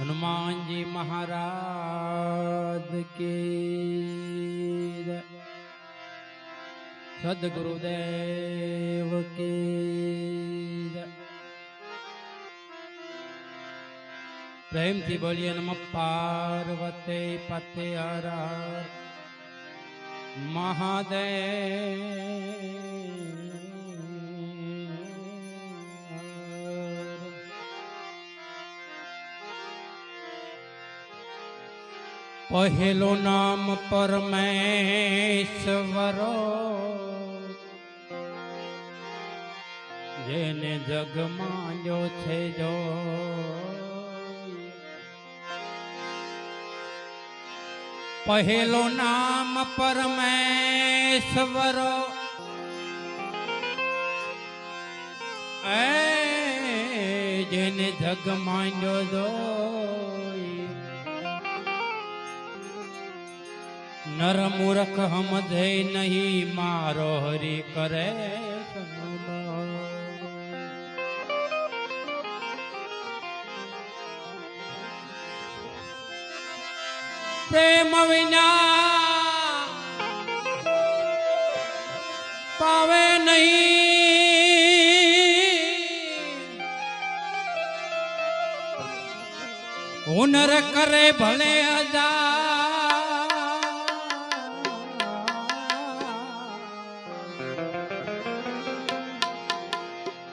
હનુમાનજી મહારાજ કે. સદગુરુદેવ કે. પ્રેમથી બોલીએ નમ પાર્વતે પતે હર મહાદેવ પહેલું નામ પરમેશ્વરો. જેને જગમાં જો છે જો. પહેલું નામ પરમેશ્વરો. જેને જગ માંડ્યો જોઈ. નર મૂર્ખ હમધે નહીં મારો હરી કરે. પ્રેમ વિના પાવે નહીં હુનર કરે ભલે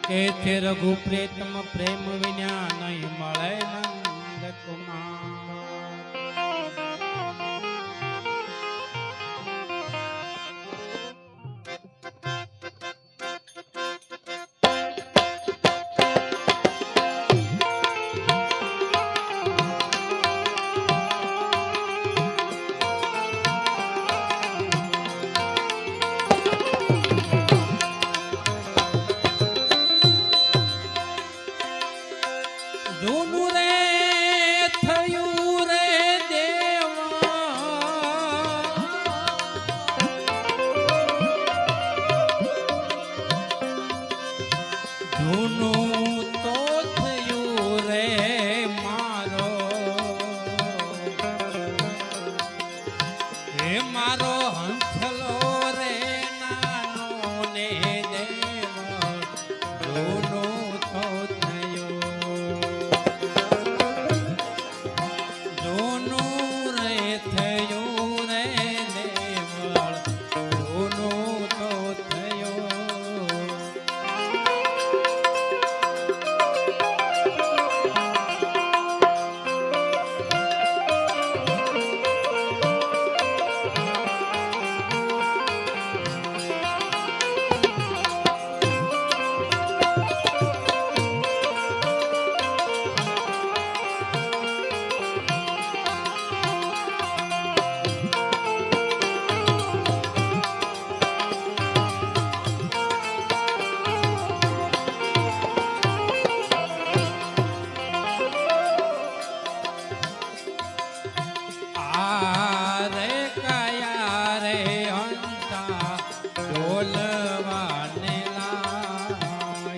કે રઘુ પ્રેતમ પ્રેમ વિના નહીં મળે નંદ કુમાર.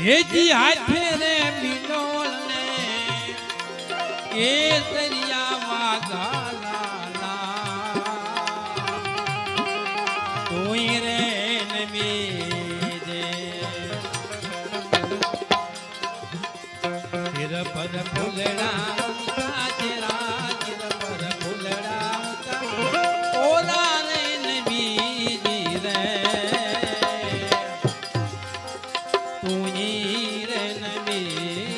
હેજી હાથે રે બિડોળ ને કેસરિયા વાગાલા તોય રે નમી રે પર ફૂલડા aí.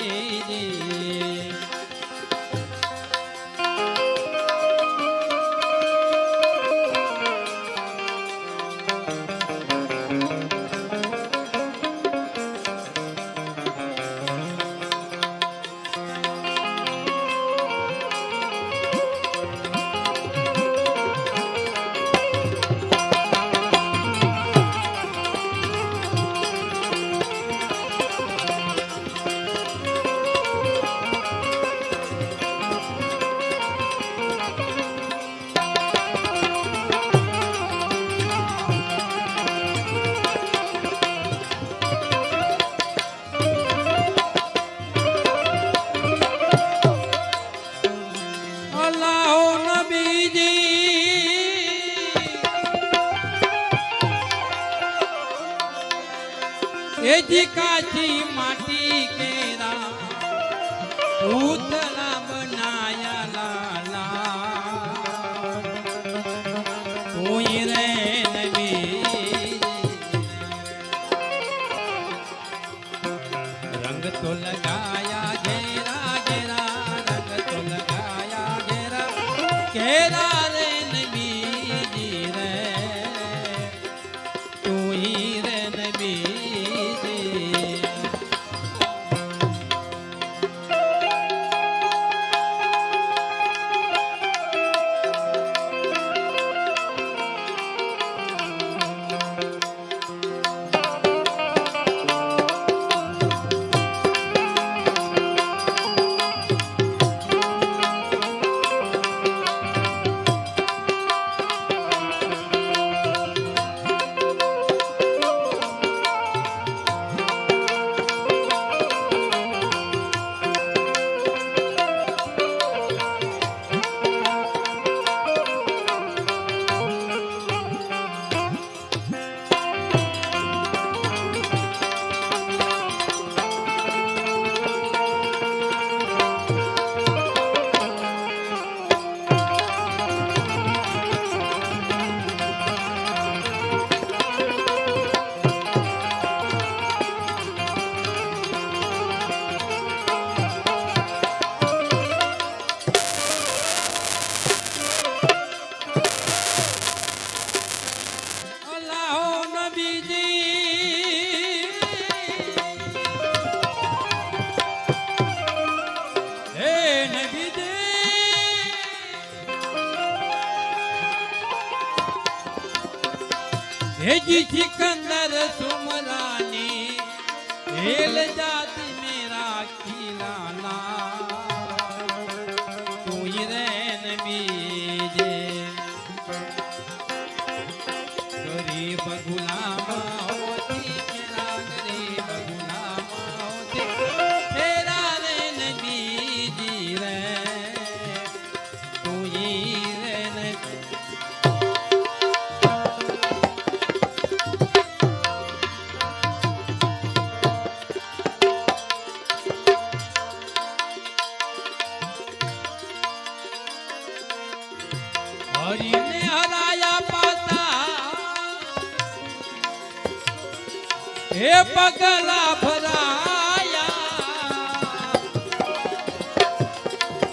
જી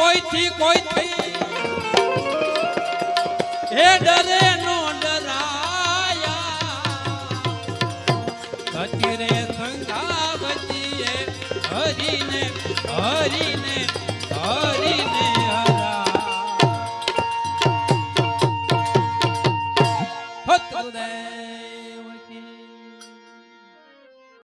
કોઈ થી કોઈ થઈ હે ડરે નો ડરાયા. અતિરે સંગાવતીએ હરીને હરીને હરીને.